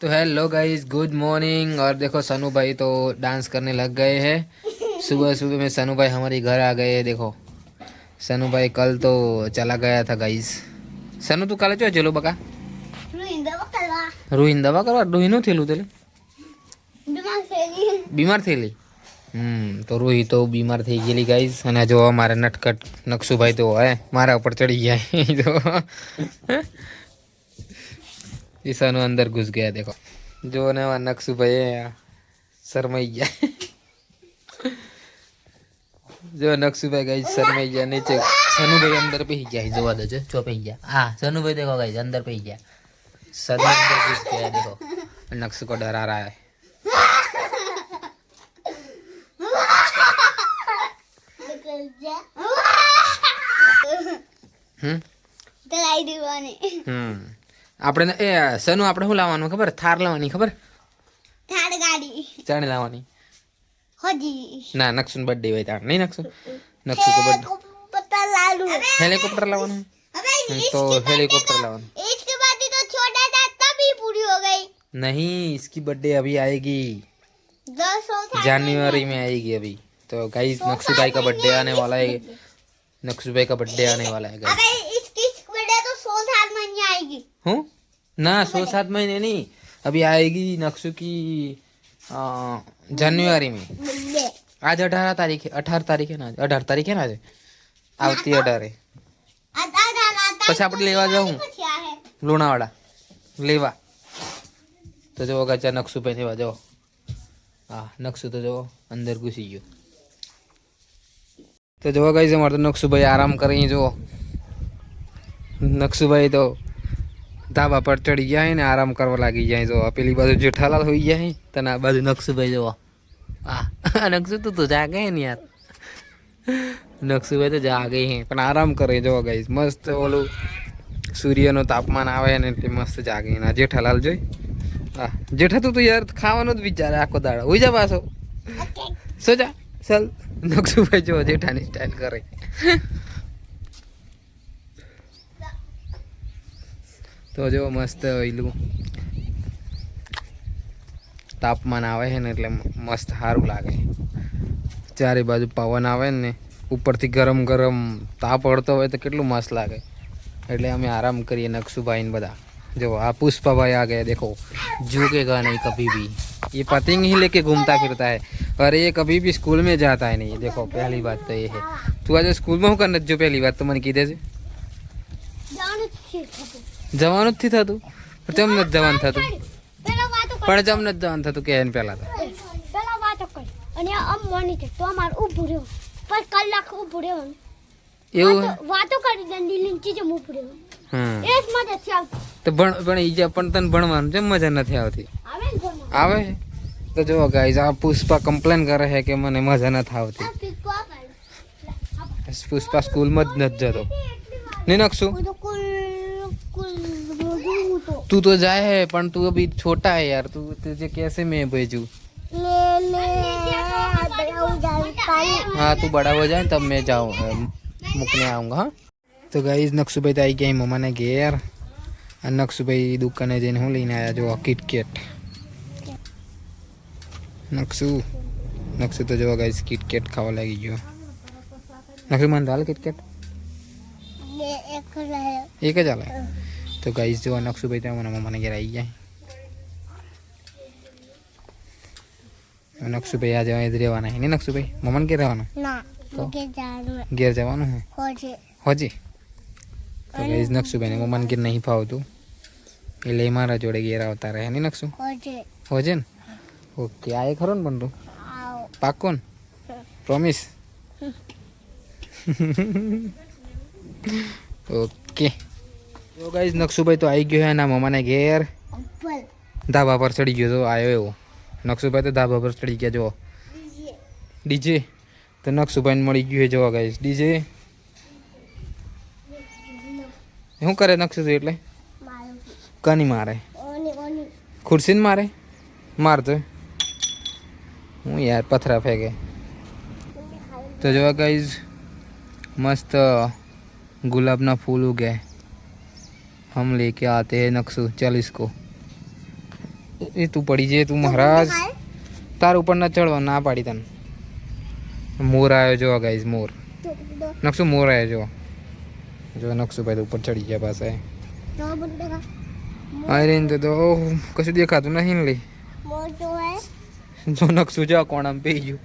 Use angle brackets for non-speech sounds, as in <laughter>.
तो hello guys good morning और देखो सनू भाई तो डांस करने लग गए हैं सुबह सुबह में सनू भाई हमारे घर आ गए देखो सनू भाई कल तो चला गया था गाइस सनू तू कल चो चलो बका रूहिंद करवा रूहिंद थे लू तेरे बीमार थे ली हम्म तो रूही तो बीमार थी गई गाइस अने जो हमारे नटखट नक्शू भाई तो है मारा ऊपर चढ़ी गया तो ईशानु अंदर घुस गया देखो जो ने वहाँ नक्स भये शर्मैया जो नक्स भय गई शर्मैया नीचे सनु भाई अंदर पे ही गया जो बात है चुप ही गया हाँ सनु भाई देखो गई अंदर पे ही गया सनु अंदर घुस गया देखो नक्स को डरा रहा है हम्म આપણે એ સનુ આપણે શું લાવવાનું ખબર થાર લાવવાની ખબર થાર ગાડી ચણ લાવવાની હોજી ના નક્ષુન બર્થડે હોય તાર નહીં નક્ષુન નક્ષુ કો બર્થડે પતા લાલુ હેલિકોપ્ટર લાવવાનું તો હેલિકોપ્ટર લાવવાનું इसके बाद तो छोटा था तभी पूरी हो गई नहीं इसकी बर्थडे अभी आएगी જાન્યુઆરી મે આયેગી અભી तो गाइस नक्सू भाई का बर्थडे आने वाला है नक्सू भाई का बर्थडे आने वाला है गाइस आएगी हूं ना सो सात महीने नहीं अभी आएगी नक्शु કી જાન્યુઆરી મે આજ અઢાર તારીખે અઢાર તારીખે ના 18 તારીખે ના આવતી અઢારે પછી આપણે લેવા જાઉં લુણાવાડા લેવા તો જો ગાચા નકશુ પે લેવા જાઓ હા નકશુ તો જો અંદર ઘૂસી ગયો તો જો ગાઈઝ અમારે તો નકશુભાઈ આરામ કરી જો નકશુભાઈ તો ધાબા પર ચડી જાય ને આરામ કરવા લાગી જાય જો પેલી બાજુ જેઠાલાલ હોઈ જાય તને આ બાજુ નકશુભાઈ જોવા આ <laughs> નકશુ તું તો જાગે ને યાર નકશુભાઈ તો જાગે હે પણ આરામ કરે જોવા ગઈ મસ્ત ઓલું સૂર્યનું તાપમાન આવે ને એટલે મસ્ત જાગે ને જેઠાલાલ જોઈ હા જેઠા તું તું યાર ખાવાનો જ વિચારે આખો દાડો હોઈ જા પાછો સોજા ચાલ નકશુભાઈ જોવા જેઠાની સ્ટાઇલ કરે <laughs> જો જો મસ્ત ઇલુ તાપમાન આવે છે ને એટલે મસ્ત હારું લાગે ચારે બાજુ પવન આવે ને ઉપર થી ગરમ ગરમ તાપ પડતો હોય તો કેટલું મસ્ત લાગે એટલે અમે આરામ કરીએ નક્ષુ ભાઈને બધા જો આ પુષ્પભાઈ આ ગયા देखो झुકેગા નહીં કભી ભી એ પતંગ ही लेके घूमता फिरता है पर ये कभी भी स्कूल में जाता ही नहीं है देखो પહેલી વાત તો એ હે તુ આજે સ્કૂલ માં હો કે ન તજો પહેલી વાત તો મને કી દેજે જાણે છે જવાનું જ નથી થતું તેમ નથી જવાનું થતું પણ તેમ નથી જવાનું થતું કે એને પહેલાં તો અને આમ મોની તો અમાર ઊભું રહ્યો પર કલાક ઊભું રહેવાનું એવું વાતો કરી દંડી લઈને ચીજે ઊભું રહેવાનું એ જ મજા નથી આવતી તો ભણ પણ ઈજા પણ તને ભણવાનું જેમ મજા નથી આવતી આવે છે તો જો ગાઈઝ આ પુષ્પા કમ્પ્લેન કરે છે કે મને મજા નથી આવતી પુષ્પા સ્કૂલમાં જ નથી જતો નિનક શું तू तो जाए है पर तू अभी छोटा है यार तू तुझे कैसे मैं भेजू हाँ तू बड़ा हो जाए तब मैं जाऊँ मुकने आऊँगा हाँ? तो गई नक्सू भाई तो आई गई मम्मा ने गए यार नक्सू भाई दुकाने जैन हूँ लेने आया जो किटकेट नक्सू नक्सू तो जो गई किटकेट खावा लगी जो नक्सू मन डाल किटकेट एक જ है તો ગાઈસ જો નકશુભાઈ તો મને મમ્માને ઘેર આવી ગયા નકશુભાઈ આજે અહીં જ રહેવાના હે ને નકશુભાઈ મમ્માને ઘેર રહેવાના ઘેર જવાનું હે હોજી તો ગાઈસ નકશુભાઈને મમ્માને ઘેર નહીં ફાવતું એટલે એ મારા જોડે ઘેર આવતા રહે ને નકશુ હોજે ને ઓકે આ એ ખરો ને બંધુ પાકો ને પ્રોમિસ ઓકે જો ગાઈઝ નકસુભાઈ તો આવી ગયો છે એના મમ્માને ઘેર ધાબા પર ચડી ગયો તો આવ્યો એવો નકસુભાઈ તો ધાબા પર ચડી ગયા જો ડીજે તો નકશુભાઈને મળી ગયું છે જોવા ગાઈઝ ડીજે શું કરે નકશુ તું એટલે કની મારે ખુરશી ને મારે મારતો હું યાર પથરા ફેંકે તો જોવા ગાઈઝ મસ્ત ગુલાબના ફૂલ ઉગે हम लेके आते हैं नक्शू चल इसको એ તું પડી જાય તું મહારાજ તાર ઉપર ન ચડવા ના પાડી તને મોર આવ્યો જો ગાઈઝ મોર નકશો મોર આવ્યો જો જો નકશુભાઈ ઉપર ચડી ગયા પાસે અરે તો કશું દેખાતું નહીં લે જો નકશું જો કોણ આમ પી ગયું